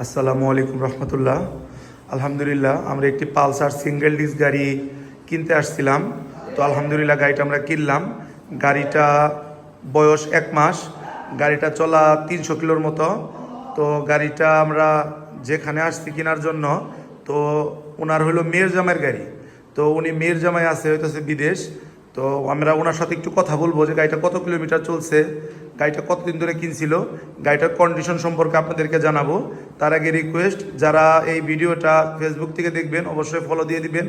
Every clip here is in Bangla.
আসসালামু আলাইকুম রহমতুল্লাহ। আলহামদুলিল্লাহ, আমরা একটি পালসার সিঙ্গেল ডিস্ক গাড়ি কিনতে আসছিলাম। তো আলহামদুলিল্লাহ, গাড়িটা আমরা কিনলাম। গাড়িটা বয়স এক মাস। গাড়িটা চলা তিনশো কিলোর মতো। তো গাড়িটা আমরা যেখানে আসছি কেনার জন্য, তো ওনার হলো মেয়ের জামাইয়ের গাড়ি। তো উনি মেয়ের জামাই আছে, হইতেছে বিদেশ। তো আমরা ওনার সাথে একটু কথা বলব যে গাড়িটা কত কিলোমিটার চলছে। গাড়িটা কতদিন ধরে কিনছিল গাড়িটার কন্ডিশন সম্পর্কে আপনাদেরকে জানাব। তার আগে রিকোয়েস্ট যারা এই ভিডিওটা ফেসবুক থেকে দেখবেন অবশ্যই ফলো দিয়ে দিবেন।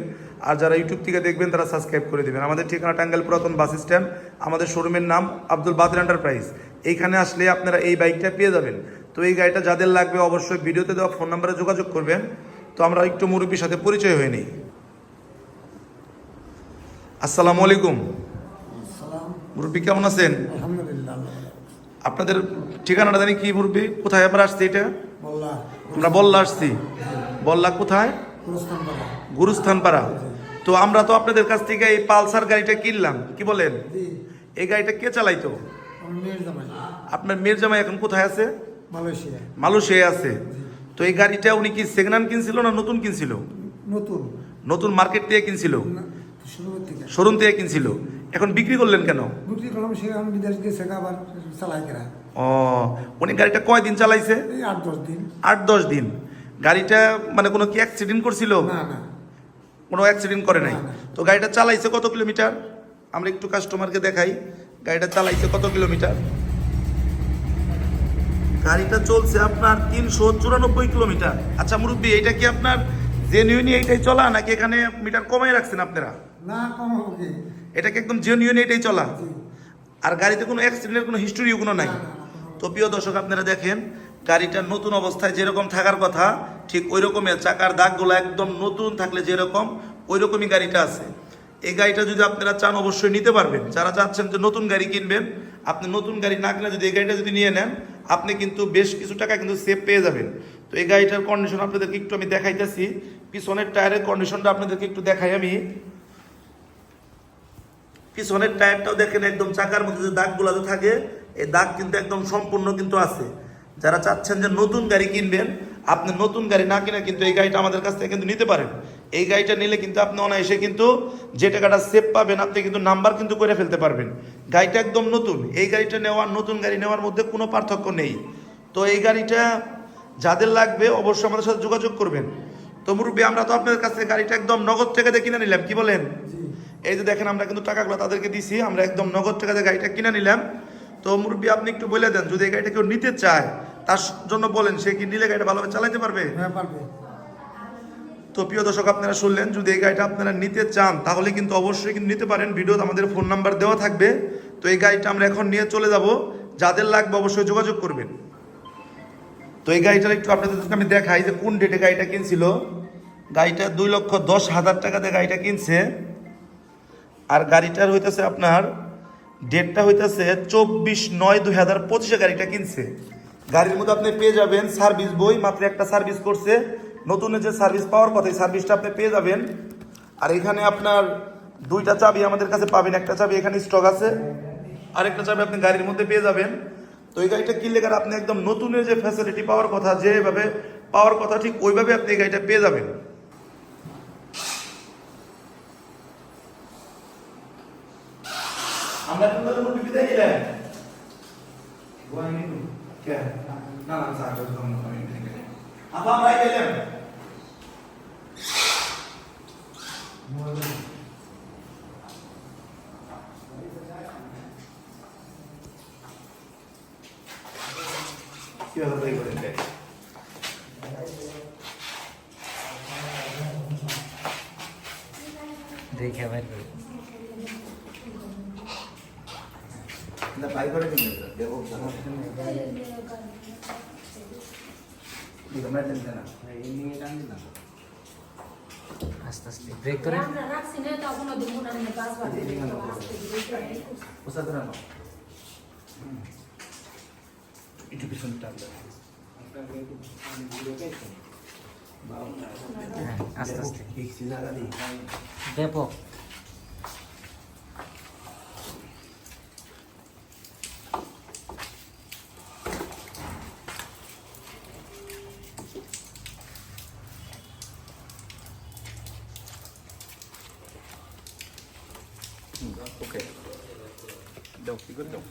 আর যারা ইউটিউব থেকে দেখবেন তারা সাবস্ক্রাইব করে দিবেন। আমাদের ঠিকানা টাঙ্গাইল পুরাতন বাস স্ট্যান্ড। আমাদের শোরুমের নাম আব্দুল বাদর এন্টারপ্রাইজ এইখানে আসলে আপনারা এই বাইকটা পেয়ে যাবেন। তো এই গাড়িটা যাদের লাগবে অবশ্যই ভিডিওতে দেওয়া ফোন নাম্বারে যোগাযোগ করবেন। তো আমরা একটু মুরব্বীর সাথে পরিচয় হয়ে নিই। আসসালামু আলাইকুম। মুরব্বী কেমন আছেন? আপনাদের ঠিকানাটা জানি কি মুরব্বী? কোথায় আমরা আসছি এটা? আমরা বল্লা আসছি। বল্লা কোথায়? গুরুস্থান পাড়া তো আমরা তো আপনাদের কাছ থেকে এই পালসার গাড়িটা কিনলাম। কি বলেন? এই গাড়িটা কে চালাইতো? আপনার মেয়ের জামাই এখন কোথায় আছে? মালয়েশিয়া। মালয়েশিয়ায় আছে। তো এই গাড়িটা উনি কি সেকেন্ড হ্যান্ড কিনছিল না নতুন কিনছিল? নতুন। নতুন মার্কেট থেকে কিনছিল? শোরুম থেকে কিনছিল। এখন বিক্রি করলেন কেন? বিক্রি করলাম সে আমি বিদেশ গেছে আবার চালাই কেনা। ও উনি গাড়িটা কয়দিন চালাইছে? এই আট দশ দিন। আট দশ দিন। গাড়িটা মানে কোনো কি অ্যাক্সিডেন্ট করছিল? না না। কোনো অ্যাক্সিডেন্ট করে নাই। তো গাড়িটা চালাইছে কত কিলোমিটার? আমরা একটু কাস্টমারকে দেখাই। গাড়িটা চালাইছে কত কিলোমিটার? গাড়িটা চলছে আপনার তিনশো চুরানব্বই কিলোমিটার। আচ্ছা মুরব্বী এটা কি আপনার জেনুইনি এইটাই চলা নাকি এখানে মিটার কমাই রাখছেন আপনারা? না কম হবে কি এটা কি একদম জেনুইন এটাই চলা। আর গাড়িতে কোনো অ্যাক্সিডেন্টের কোনো হিস্টোরিও কোনো নাই। তো প্রিয় দর্শক আপনারা দেখেন গাড়িটা নতুন অবস্থায় যেরকম থাকার কথা ঠিক ওই রকমের চাকার দাগগুলো একদম নতুন থাকলে যেরকম ওই রকমই গাড়িটা আছে। এই গাড়িটা যদি আপনারা চান অবশ্যই নিতে পারবেন। যারা চাচ্ছেন যে নতুন গাড়ি কিনবেন আপনি নতুন গাড়ি না কিনে যদি এই গাড়িটা যদি নিয়ে নেন আপনি কিন্তু বেশ কিছু টাকা কিন্তু সেভ পেয়ে যাবেন। তো এই গাড়িটার কন্ডিশন আপনাদেরকে একটু আমি দেখাইতেছি। পিছনের টায়ারের কন্ডিশনটা আপনাদেরকে একটু দেখাই আমি। পিছনের টায়ারটাও দেখেন একদম চাকার মধ্যে যে দাগগুলো যে থাকে, এই দাগ কিন্তু একদম সম্পূর্ণ কিন্তু আছে। যারা চাচ্ছেন যে নতুন গাড়ি কিনবেন, আপনি নতুন গাড়ি না কিনে কিন্তু এই গাড়িটা আমাদের কাছ থেকে কিন্তু নিতে পারেন। এই গাড়িটা নিলে কিন্তু আপনি অনায়াসে কিন্তু যে টাকাটা সেভ পাবেন, আপনি কিন্তু নাম্বার কিন্তু করে ফেলতে পারবেন। গাড়িটা একদম নতুন। এই গাড়িটা নেওয়ার, নতুন গাড়ি নেওয়ার মধ্যে কোনো পার্থক্য নেই। তো এই গাড়িটা যাদের লাগবে অবশ্যই আমাদের সাথে যোগাযোগ করবেন। তো মুরব্বী, আমরা তো আপনাদের কাছ থেকে গাড়িটা একদম নগদ দিয়ে কিনে নিলাম, কি বলেন? এই যে দেখেন আমরা কিন্তু টাকাগুলো তাদেরকে দিছি আমরা একদম নগদ টাকাতে গাড়িটা কিনে নিলাম। তো মুরব্বী আপনি একটু বলে দেন যদি এই গাড়িটা কেউ নিতে চায় তার জন্য বলেন সে কি নিলে গাড়িটা ভালোভাবে চালাতে পারবে? হ্যাঁ পারবে। তো প্রিয় দর্শক আপনারা শুনলেন যদি এই গাড়িটা আপনারা নিতে চান তাহলে কিন্তু অবশ্যই কিন্তু নিতে পারেন। ভিডিওতে আমাদের ফোন নাম্বার দেওয়া থাকবে। তো এই গাড়িটা আমরা এখন নিয়ে চলে যাব। যাদের লাগবে অবশ্যই যোগাযোগ করবেন। তো এই গাড়িটার একটু আপনাদেরকে আমি দেখাই যে কোন ডেটে গাড়িটা কিনছিল। গাড়িটা দুই লক্ষ দশ হাজার টাকাতে গাড়িটা কিনছে। আর গাড়িটার হইতেছে আপনার ডেটটা হইতেছে চব্বিশ নয় দুই হাজার পঁচিশে গাড়িটা কিনছে। গাড়ির মধ্যে আপনি পেয়ে যাবেন সার্ভিস বই, মাত্র একটা সার্ভিস করছে। নতুন যে সার্ভিস পাওয়ার কথা, এই সার্ভিসটা আপনি পেয়ে যাবেন। আর এখানে আপনার দুইটা চাবি আমাদের কাছে পাবেন। একটা চাবি এখানে স্টক আছে আর একটা চাবি আপনি গাড়ির মধ্যে পেয়ে যাবেন। তো এই গাড়িটা কিনলে গেলে আপনি একদম নতুনের যে ফ্যাসিলিটি পাওয়ার কথা, যেভাবে পাওয়ার কথা ঠিক ওইভাবে আপনি এই গাড়িটা পেয়ে যাবেন। আমরা কিন্তু তাদের মধ্যে বিদায় নিলেন কে? না না স্যার আমি আমি বিদায় নিলাম। আপা আমরা গেলাম কি হলো তাই করেন তাই? দেখে বের করি না বাই করে দিন দেখো দিকে মেটেন না আস্তে আস্তে ব্রেক করে আমরা রাখছি না তখন ওদের মনে হয় পাঁচবার ওসাদ না একটু পিছনে টান দাও হ্যাঁ আস্তে আস্তে এই Ok. Donc, c'est bon.